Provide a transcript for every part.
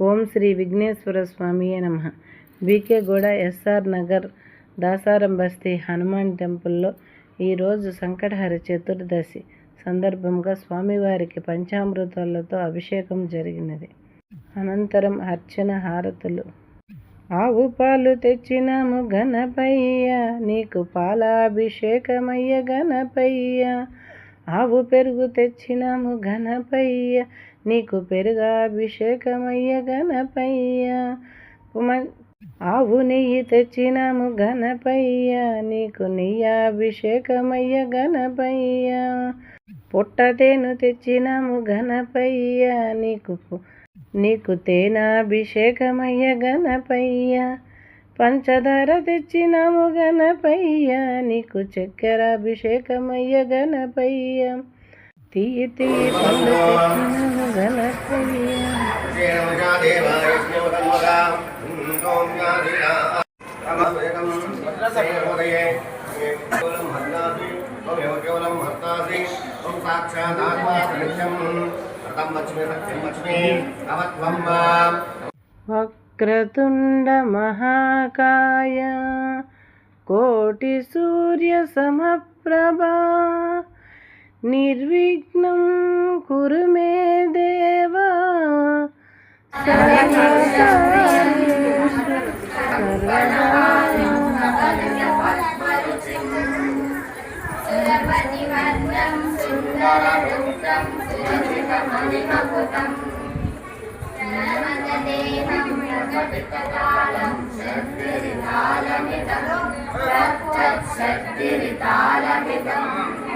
ఓం శ్రీ విఘ్నేశ్వర స్వామియే నమ. బీకేగూడ ఎస్ఆర్ నగర్ దాసారం బస్తీ హనుమాన్ టెంపుల్లో ఈరోజు సంకటహర చతుర్దశి సందర్భంగా స్వామివారికి పంచామృతాలతో అభిషేకం జరిగినది. అనంతరం అర్చన హారతులు. ఆవు పాలు తెచ్చినాము గణపయ్య నీకు పాలాభిషేకమయ్య గణపయ్య ఆవు పెరుగు తెచ్చినాము గణపయ్య నీకు పెరుగాభిషేకమయ్య గణపయ్య. ఆవు నెయ్యి తెచ్చినాము గణపయ్య. నీకు నెయ్యాభిషేకమయ్య గణపయ్య. పుట్టతేను తెచ్చినాము గణపయ్య. నీకు నీకు తేనాభిషేకమయ్య గణపయ్య. పంచదార తెచ్చినాము గణపయ్య. నీకు చక్కెరాభిషేకమయ్య గణపయ్య. తీయి తీయి పళ్ళు తెచ్చినాము గణపయ్య వక్రతుండ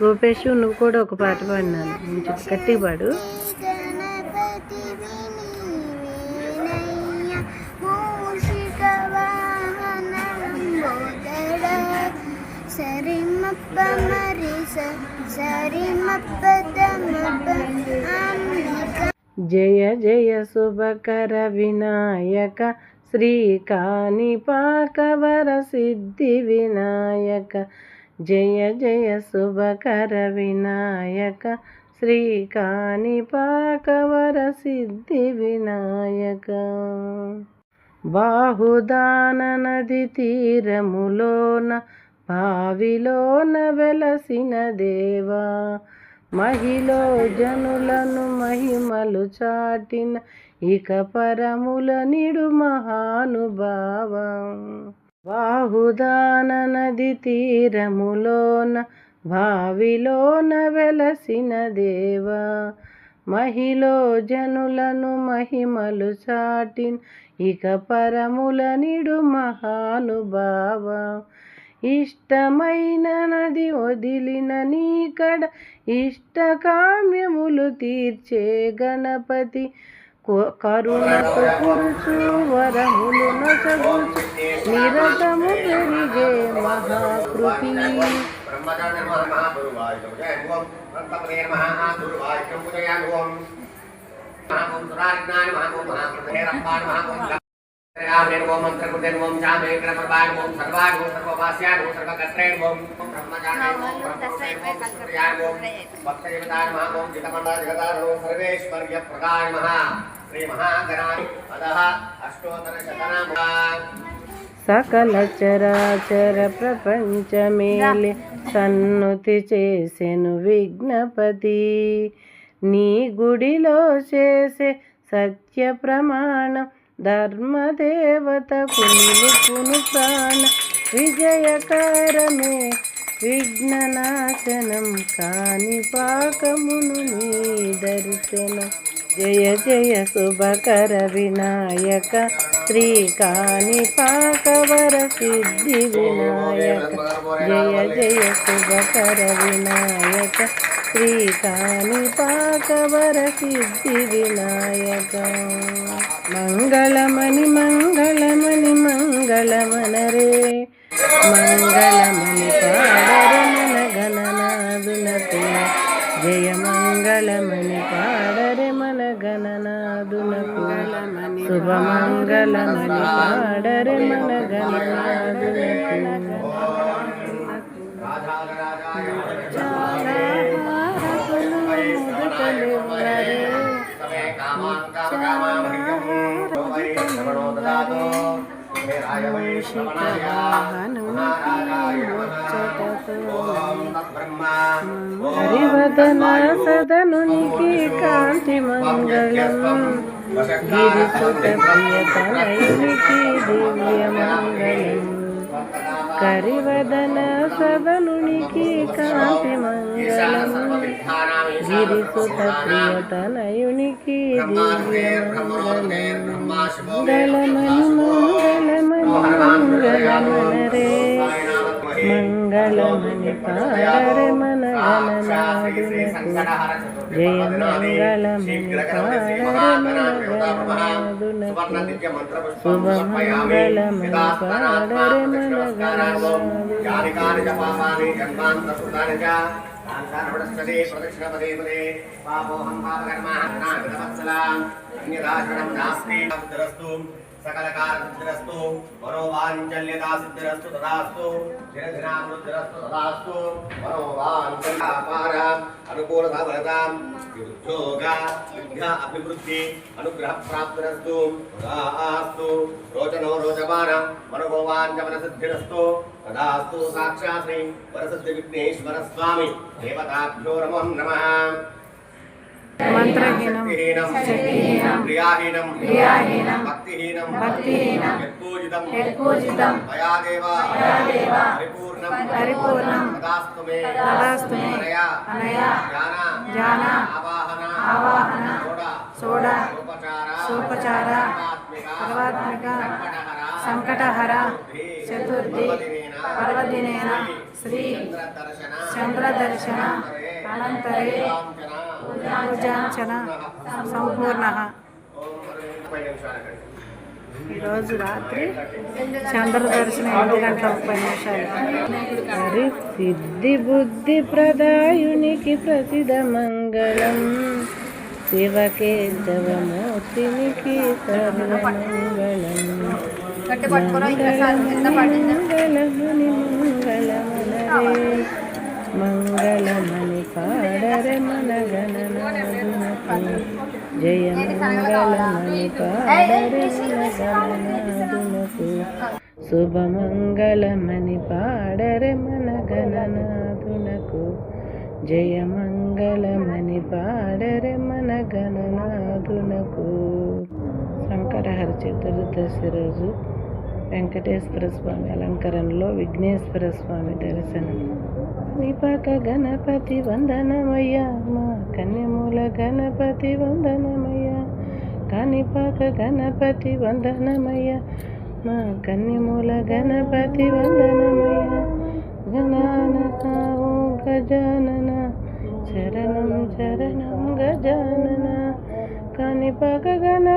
రూపేష్ నువ్వు కూడా ఒక పాట పాడినాను. గట్టి పాడు. మరి జయ జయ శుభకర వినాయక శ్రీకాణిపాకవర సిద్ధి వినాయక జయ జయ శుభకర వినాయక. శ్రీకాణిపాకవర సిద్ధి వినాయక. బాహుదాన నది తీరములోన భావిలోన వెలసిన దేవా. మహిలో జనులను మహిమలు చాటిన ఇక పరముల నిడు మహానుభావం. బాహుదాన నది తీరములోన భావిలోన వెలసిన దేవా. మహిలో జనులను మహిమలు చాటిన్ ఇక పరముల నిడు మహానుభావ. ఇష్టమైన నది వదిలిన నీకడ ఇష్ట కామ్యములు తీర్చే గణపతి. కు- కరుణకు పురుచు వరములు నొసగుచు నిరతము పెరిగే మహాకృతి సకల చరాచర ప్రపంచమేలి సన్నుతి చేసెను విఘ్నపతి. నీ గుడిలో చేసే సత్య ప్రమాణం ధర్మదేవతకు నిలుపును ప్రాణ విజయకరమే. విఘ్ననాశనం కాని పాకమును నీ దర్శనం జయ జయ శుభకర వినాయక శ్రీకాని పాకవర సిద్ధి వినాయక. జయ జయ శుభకర వినాయక శ్రీకాని పాకవర సిద్ధి వినాయక. మంగళమణి మంగళమణి మంగళమనరే మంగళమణి పా శుభమంగళమణి పాడరే మన గణనాదునకు హరివదన సదనునికి కాంతి మంగళం గిరిసుత ప్రియతనయునికి కరివదన సదనునికి కాంతి మంగళం గిరిసుత ప్రియతనయునికి దివ్య మంగళమని మంగళమణి మంగళమణి మంగళమనరే మంగళమణి పాడరే మన గణనాడు జయ మంగళమణి పదే మన గణనాదునకు శుభమంగళమణి పాడరే మన ప్రదక్షిణపదే పాపోహం పాపకర్మాస్తు సకలకారసిద్ధిరస్తు మనోవాంచల్యతా సిద్ధిరస్తు తదాస్తు దినదినామృద్ధిరస్తు తదాస్తు మనోవాంచల్యాపార అనుకూలత ఫలతాం ఉద్యోగ విద్య అభివృద్ధి అనుగ్రహ ప్రాప్తిరస్తు తదాస్తు రోచనో రోచమాన మనోవాంచమన సిద్ధిరస్తు తదాస్తు సాక్షాత్ వరసిద్ధి విఘ్నేశ్వర స్వామి దేవతాభ్యో నమో నమః మంత్రహీనం శక్తిహీనం క్రియాహీనం క్రియాహీనం భక్తిహీనం భక్తిహీనం యత్పూజితం యత్పూజితం మయాదేవ మయాదేవ పరిపూర్ణం పరిపూర్ణం తదాస్తు మే తదాస్తు మే అనయా అనయా జ్ఞాన జ్ఞాన ఆవాహన ఆవాహన సోడ సోడ సోపచార సోపచార సర్వాత్మిక సంకటహర చతుర్థి పర్వదినేన శ్రీ దర్శన చంద్రదర్శన అనంతరే పూజాంచన సంపూర్ణ. ఈరోజు రాత్రి చంద్ర దర్శనం ఎనిమిది గంటల ముప్పై నిమిషాలు. హరి సిద్ధి బుద్ధి ప్రదాయునికి ప్రసిద్ధ మంగళం. శివకేశవమూర్తినికి సర్వమంగళం మంగళముని మంగళమనరే మంగళమని. పాడరే మన జయ మంగళమణి పాడరే మన గణనాదునకు శుభమంగళమణి పాడరే మన గణనాదునకు జయ మంగళమణి పాడరే మన గణనాదునకు సంకటహర చతుర్దశి రోజు వెంకటేశ్వర స్వామి అలంకరణలో విఘ్నేశ్వర స్వామి దర్శనం. విపక గణపతి వందనమయ్య మా కన్యమూల గణపతి వందనమయ్య కానిపాక గణపతి వందనమయ్య మా కన్యమూల గణపతి వందనమయ్య. ఓ గజానన శరణం శరణం గజానన కానిపాక గణపతి